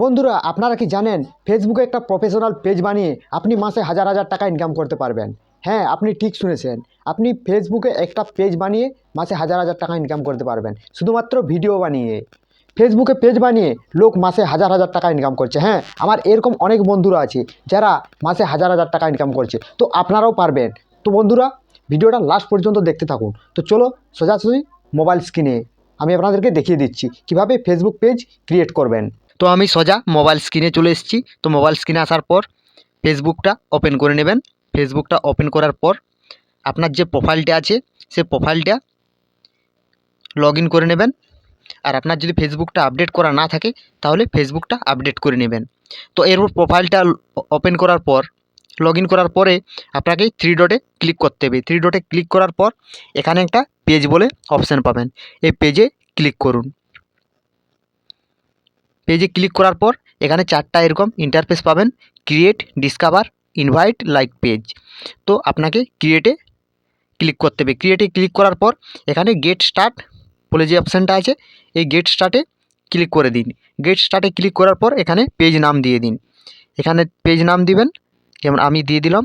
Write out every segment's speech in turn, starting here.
বন্ধুরা, আপনারা কি জানেন ফেসবুকে একটা প্রফেশনাল পেজ বানিয়ে আপনি মাসে হাজার হাজার টাকা ইনকাম করতে পারবেন। হ্যাঁ আপনি ঠিক শুনেছেন, আপনি ফেসবুকে একটা পেজ বানিয়ে মাসে হাজার হাজার টাকা ইনকাম করতে পারবেন, শুধুমাত্র ভিডিও বানিয়ে। ফেসবুকে পেজ বানিয়ে লোক মাসে হাজার হাজার টাকা ইনকাম করছে। হ্যাঁ আমার এরকম অনেক বন্ধুরা আছে যারা মাসে হাজার হাজার টাকা ইনকাম করছে। তো আপনারাও পারবেন। তো বন্ধুরা, ভিডিওটা লাস্ট পর্যন্ত দেখতে থাকুন। তো চলো, সোজাসুজি মোবাইল স্ক্রিনে আমি আপনাদেরকে দেখিয়ে দিচ্ছি কীভাবে ফেসবুক পেজ ক্রিয়েট করবেন। তো আমি সোজা মোবাইল স্ক্রিনে চলে এসেছি। তো মোবাইল স্ক্রিনে আসার পর ফেসবুকটা ওপেন করে নেবেন। ফেসবুকটা ওপেন করার পর আপনার যে প্রোফাইলটা আছে সে প্রোফাইলটা লগ করে নেবেন। আর আপনার যদি ফেসবুকটা আপডেট করা না থাকে, তাহলে ফেসবুকটা আপডেট করে নেবেন। তো এরপর প্রোফাইলটা ওপেন করার পর লগ করার পরে আপনাকে থ্রি ডটে ক্লিক করতে হবে। থ্রি ডটে ক্লিক করার পর এখানে একটা পেজ বলে অপশান পাবেন। এই পেজে ক্লিক করুন। পেজে ক্লিক করার পর এখানে চারটা এরকম ইন্টারফেস পাবেন। Create discover invite like page তো আপনাকে ক্রিয়েটে ক্লিক করতে হবে। ক্রিয়েটে ক্লিক করার পর এখানে গেট স্টার্ট বলে যে অপশানটা আছে, এই গেট স্টার্টে ক্লিক করে দিন। গেট স্টার্টে ক্লিক করার পর এখানে পেজ নাম দিয়ে দিন। এখানে পেজ নাম দিবেন, যেমন আমি দিয়ে দিলাম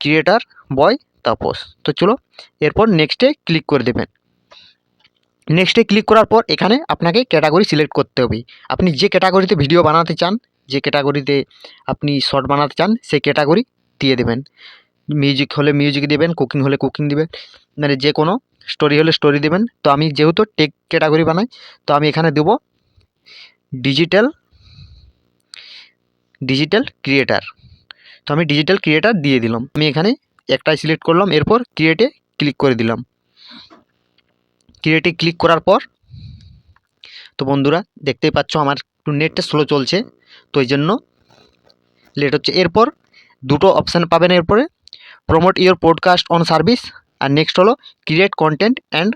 ক্রিয়েটার বয় তাপস তো চলো, এরপর নেক্সটে ক্লিক করে দেবেন। নেক্সটে ক্লিক করার পর এখানে আপনাকে ক্যাটাগরি সিলেক্ট করতে হবে। আপনি যে ক্যাটাগরিতে ভিডিও বানাতে চান, যে ক্যাটাগরিতে আপনি শর্ট বানাতে চান, সেই ক্যাটাগরি দিয়ে দেবেন। মিউজিক হলে মিউজিক দেবেন কুকিং হলে কুকিং দেবেন মানে যে কোনো স্টোরি হলে স্টোরি দেবেন। তো আমি যেহেতু টেক ক্যাটাগরি বানাই, তো আমি এখানে দেব ডিজিটাল ডিজিটাল ক্রিয়েটার তো আমি ডিজিটাল ক্রিয়েটার দিয়ে দিলাম। আমি এখানে একটাই সিলেক্ট করলাম, এরপর ক্রিয়েটে ক্লিক করে দিলাম। ক্রিয়েটে ক্লিক করার পর, তো বন্ধুরা দেখতেই পাচ্ছ আমার একটু নেটটা স্লো চলছে, তো এই জন্য লেট হচ্ছে। এরপর দুটো অপশান পাবেন এরপরে promote your podcast on service R next হলো create content and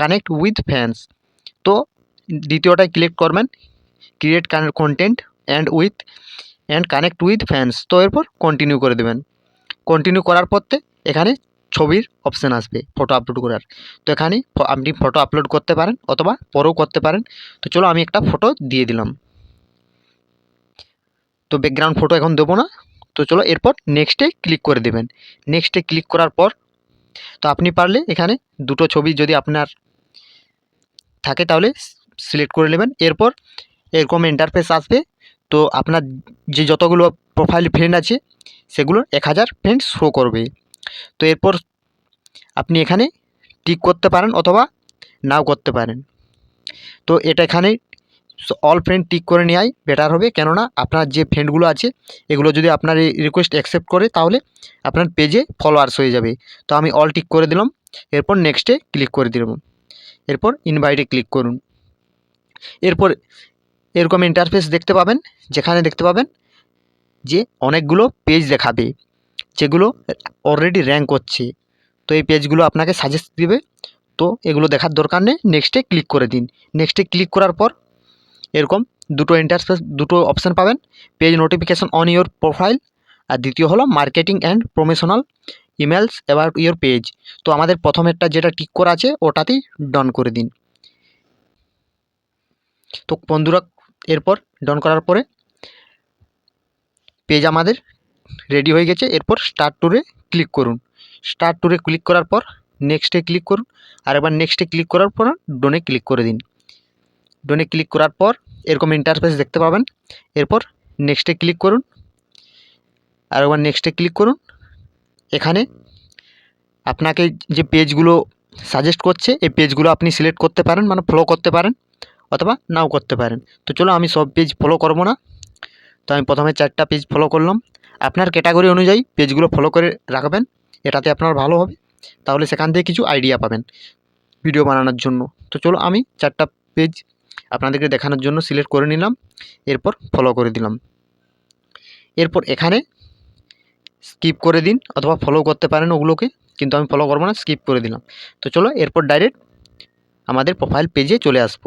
connect with fans তো দ্বিতীয়টায় ক্লিক করবেন create content and with and connect with fans তো এরপর কন্টিনিউ করে দেবেন। কন্টিনিউ করার পরতে এখানে ছবির অপশান আসবে ফটো আপলোড করার। তো এখানে আপনি ফটো আপলোড করতে পারেন অথবা পরেও করতে পারেন। তো চলো আমি একটা ফটো দিয়ে দিলাম। তো ব্যাকগ্রাউন্ড ফটো এখন দেবো না। তো চলো এরপর নেক্সটে ক্লিক করে দেবেন। নেক্সটে ক্লিক করার পর, তো আপনি পারলে এখানে দুটো ছবি যদি আপনার থাকে তাহলে সিলেক্ট করে নেবেন। এরপর এরকম ইন্টারফেস আসবে। তো আপনার যে যতগুলো প্রোফাইল ফ্রেন্ড আছে সেগুলো এক হাজার ফ্রেন্ড শো করবে। তো এরপর আপনি এখানে টিক করতে পারেন অথবা নাও করতে পারেন। তো এটা এখানে অল ফ্রেন্ড টিক করে নেওয়াই বেটার হবে। কেননা আপনার যে ফ্রেন্ডগুলো আছে, এগুলো যদি আপনার এই রিকোয়েস্ট অ্যাকসেপ্ট করে, তাহলে আপনার পেজে ফলোয়ার্স হয়ে যাবে। তো আমি অল টিক করে দিলাম। এরপর নেক্সটে ক্লিক করে দিলাম। এরপর ইনভাইটে ক্লিক করুন। এরপর এরকম ইন্টারফেস দেখতে পাবেন, যেখানে দেখতে পাবেন যে অনেকগুলো পেজ দেখাবে। যেগুলো অলরেডি র্যাঙ্ক করছে। তো এই পেজগুলো আপনাকে সাজেস্ট দিবে। তো এগুলো দেখার দরকার নেই। নেক্সটে ক্লিক করে দিন। নেক্সটে ক্লিক করার পর এরকম দুটো ইন্টারফেস দুটো অপশান পাবেন। Page notification on your profile আর দ্বিতীয় হলো marketing and promotional emails about your page তো আমাদের প্রথমেরটা যেটা টিক করা আছে, ওটাতেই ডন করে দিন। তো বন্ধুরা, এরপর ডন করার পরে পেজ আমাদের রেডি হয়ে গেছে। এরপর স্টার্ট ট্যুরে ক্লিক করুন। স্টার্ট ট্যুরে ক্লিক করার পর নেক্সটে ক্লিক করুন। আর এবার নেক্সটে ক্লিক করার পর ডোনে ক্লিক করে দিন। ডোনে ক্লিক করার পর এরকম ইন্টারফেস দেখতে পাবেন। এরপর নেক্সটে ক্লিক করুন। আর একবার নেক্সটে ক্লিক করুন। এখানে আপনাকে যে পেজগুলো সাজেস্ট করছে, এই পেজগুলো আপনি সিলেক্ট করতে পারেন মানে ফলো করতে পারেন, অথবা নাও করতে পারেন। তো চলো আমি সব পেজ ফলো করব না। তো আমি প্রথমে চারটা পেজ ফলো করলাম। আপনার ক্যাটাগরি অনুযায়ী পেজগুলো ফলো করে রাখবেন, এটাতে আপনার ভালো হবে। তাহলে সেখান থেকে কিছু আইডিয়া পাবেন ভিডিও বানানোর জন্য। তো চলো আমি চারটা পেজ আপনাদেরকে দেখানোর জন্য সিলেক্ট করে নিলাম, এরপর ফলো করে দিলাম। এরপর এখানে স্কিপ করে দিন অথবা ফলো করতে পারেন ওগুলোকে, কিন্তু আমি ফলো করব না স্কিপ করে দিলাম। তো চলো এরপর ডাইরেক্ট আমাদের প্রোফাইল পেজে চলে আসব।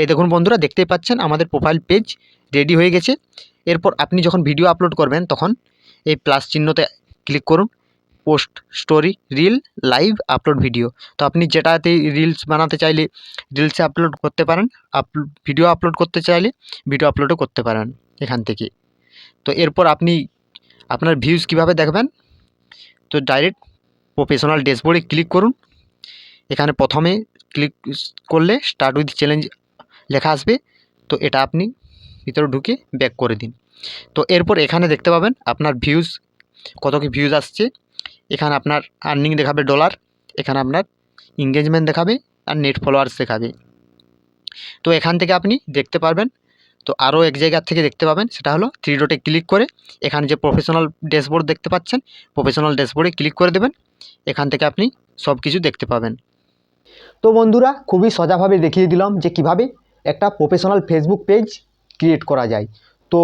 এই দেখুন বন্ধুরা, দেখতেই পাচ্ছেন আমাদের প্রোফাইল পেজ রেডি হয়ে গেছে। এরপর আপনি যখন ভিডিও আপলোড করবেন, তখন এই প্লাস চিহ্নতে ক্লিক করুন post story reel live upload video তো আপনি যেটাতে রিলস বানাতে চাইলে রিলসে আপলোড করতে পারেন আপ ভিডিও আপলোড করতে চাইলে ভিডিও আপলোডও করতে পারেন এখান থেকে। তো এরপর আপনি আপনার ভিউজ কীভাবে দেখবেন? তো ডাইরেক্ট প্রফেশনাল ড্যাশবোর্ডে ক্লিক করুন। এখানে প্রথমে ক্লিক করলে স্টার্ট উইথ চ্যালেঞ্জ লেখা আসবে। তো এটা আপনি ভিতরে ঢুকে ব্যাক করে দিন। তো এরপর এখানে দেখতে পাবেন আপনার ভিউজ কত কি ভিউজ আসছে। এখানে আপনার আর্নিং দেখাবে ডলার এখানে আপনার এঙ্গেজমেন্ট দেখাবে আর নেট ফলোয়ার্স দেখাবে। তো এখান থেকে আপনি দেখতে পারবেন, তো আরও এক জায়গার থেকে দেখতে পাবেন, সেটা হলো থ্রি ডটে ক্লিক করে এখানে যে প্রফেশনাল ড্যাশবোর্ড দেখতে পাচ্ছেন প্রফেশনাল ড্যাশবোর্ডে ক্লিক করে দেবেন, এখান থেকে আপনি সব কিছু দেখতে পাবেন। তো বন্ধুরা, খুবই সোজাভাবে দেখিয়ে দিলাম যে কীভাবে একটা প্রফেশনাল ফেসবুক পেজ ক্রিয়েট করা যায়। তো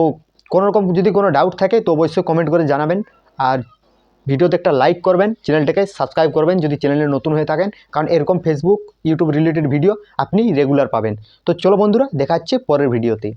কোনো রকম যদি কোনো ডাউট থাকে, তো অবশ্যই কমেন্ট করে জানাবেন। আর ভিডিওতে একটা লাইক করবেন চ্যানেলটাকে সাবস্ক্রাইব করবেন যদি চ্যানেলে নতুন হয়ে থাকেন। কারণ এরকম ফেসবুক ইউটিউব রিলেটেড ভিডিও আপনি রেগুলার পাবেন। তো চলো বন্ধুরা দেখা হচ্ছে পরের ভিডিওতে